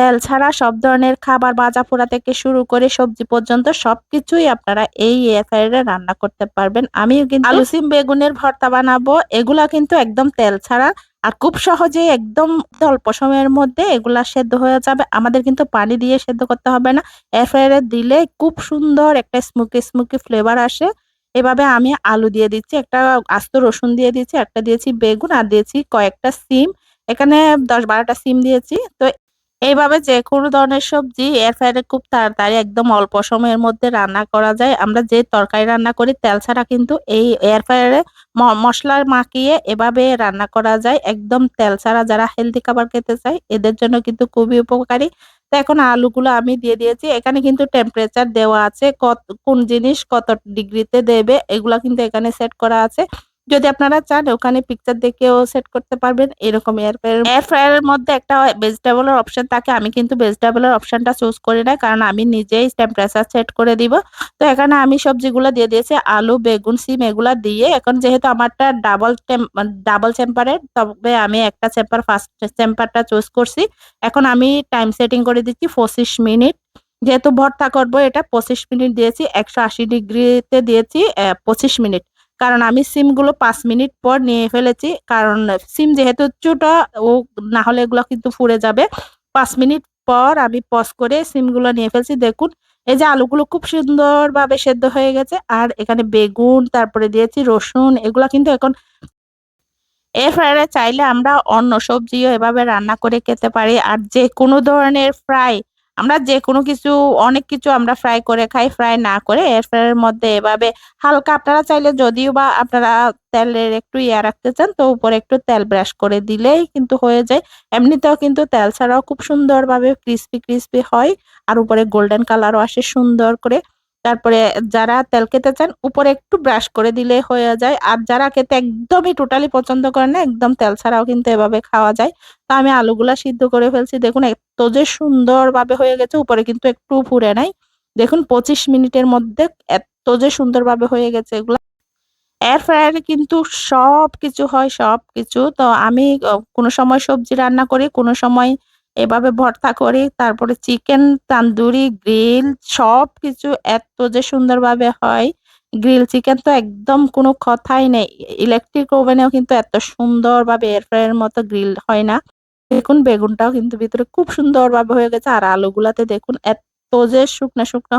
তেল ছাড়া সব ধরনের খাবার ভাজা পোড়া থেকে শুরু করে সবজি পর্যন্ত সবকিছুই আপনারা এই এয়ার ফ্রায়ারে রান্না করতে পারবেন। আমিও কিন্তু আলু সিম বেগুনের ভর্তা বানাবো। এগুলা কিন্তু একদম তেল ছাড়া আর খুব সহজেই একদম অল্প সময়ের মধ্যে এগুলা সেদ্ধ হয়ে যাবে। আমাদের কিন্তু পানি দিয়ে সেদ্ধ করতে হবে না। এয়ার ফ্রায়ারে দিলে খুব সুন্দর একটা স্মোকি স্মোকি ফ্লেভার আসে। এভাবে আমি আলু দিয়ে দিচ্ছি একটা আস্ত রসুন দিয়ে দিচ্ছি একটা দিয়েছি বেগুন আর দিয়েছি কয়েকটা সিম। এখানে দশ বারোটা সিম দিয়েছি। তো এইভাবে যে কোনো ধরনের সবজি এয়ার ফ্রায়ারে খুব তাড়াতাড়ি একদম অল্প সময়ের মধ্যে রান্না করা যায়। আমরা যে তরকারি রান্না করি, তেল ছাড়া কিন্তু এই এয়ার ফ্রায়ারে মশলা মাখিয়ে এভাবে রান্না করা যায়। একদম তেল ছাড়া যারা হেলদি খাবার খেতে চায়, এদের জন্য কিন্তু খুবই উপকারী। তো এখন আলুগুলো আমি দিয়ে দিয়েছি। এখানে কিন্তু টেম্পারেচার দেওয়া আছে, কত, কোন জিনিস কত ডিগ্রিতে দেবে, এগুলা কিন্তু এখানে সেট করা আছে। যদি আপনারা চান, ওখানে পিকচার দেখেও সেট করতে পারবেন। এরকম এয়ার ফ্রায়ার এয়ার ফ্রায়ারের মধ্যে একটা ভেজিটেবলের অপশন থাকে। আমি কিন্তু ভেজিটেবলের অপশনটা চুজ করি না, কারণ আমি নিজেই টেম্পারেচার সেট করে দিব। তো এখানে আমি সবজিগুলো দিয়ে দিয়েছি, আলু, বেগুন, সিম এগুলা দিয়ে। এখন যেহেতু আমারটা ডাবল ডাবল চেম্পারের তবে আমি একটা চেম্পার ফার্স্ট চেম্পারটা চুজ করছি। এখন আমি টাইম সেটিং করে দিচ্ছি পঁচিশ মিনিট। যেহেতু ভর্তা করব, এটা পঁচিশ মিনিট দিয়েছি, একশো আশি ডিগ্রিতে দিয়েছি পঁচিশ মিনিট। কারণ আমি সিমগুলো পাঁচ মিনিট পর নিয়ে ফেলেছি। কারণ সিম যেহেতু ছোট, ও না হলে এগুলো কিন্তু ফুরে যাবে। পাঁচ মিনিট পর আমি পজ করে সিমগুলো নিয়ে ফেলছি। দেখুন, এই যে আলুগুলো খুব সুন্দরভাবে সেদ্ধ হয়ে গেছে। আর এখানে বেগুন, তারপরে দিয়েছি রসুন, এগুলো কিন্তু এখন এর ফ্রায়ারে চাইলে আমরা অন্য সবজিও এভাবে রান্না করে খেতে পারি। আর যে কোনো ধরনের ফ্রাই আমরা যে কোনো কিছু, অনেক কিছু আমরা ফ্রাই করে খাই ফ্রাই না করে এয়ার ফ্রায়ারের মধ্যে এভাবে হালকা, আপনারা চাইলে যদিও বা আপনারা তেলের একটু ইয়া রাখতে চান, তো উপরে একটু তেল ব্রাশ করে দিলেই কিন্তু হয়ে যায়। এমনিতেও কিন্তু তেল ছাড়াও খুব সুন্দরভাবে ক্রিস্পি ক্রিস্পি হয়, আর উপরে গোল্ডেন কালারও আসে সুন্দর করে। তারপরে যারা তেল খেতে চান, উপরে একটু ব্রাশ করে দিলে হয়ে যায়। আর যারা খেতে একদমই টোটালি পছন্দ করে না, একদম তেল ছাড়াও কিন্তু এভাবে খাওয়া যায়। তো আমি আলুগুলা সিদ্ধ করে ফেলছি। দেখুন, এত যে সুন্দরভাবে হয়ে গেছে, উপরে কিন্তু একটু ফুরে নাই। দেখুন, পঁচিশ মিনিটের মধ্যে এত যে সুন্দরভাবে হয়ে গেছে এগুলো। এয়ার ফ্রায়ারে কিন্তু সব কিছু হয় সব কিছু তো আমি কোনো সময় সবজি রান্না করি, কোনো সময় এভাবে ভর্তা করি, তারপরে চিকেন তান্দুরি গ্রিল সব কিছু এত যে সুন্দরভাবে হয়। গ্রিল চিকেন তো একদম কোনো কথাই নেই। ইলেকট্রিক ওভেনেও কিন্তু এত সুন্দরভাবে এয়ার ফ্রায়ারের মতো গ্রিল হয় না। দেখুন, বেগুনটাও কিন্তু ভিতরে খুব সুন্দরভাবে হয়ে গেছে। আর আলুগুলাতে দেখুন, এত যে শুকনো শুকনো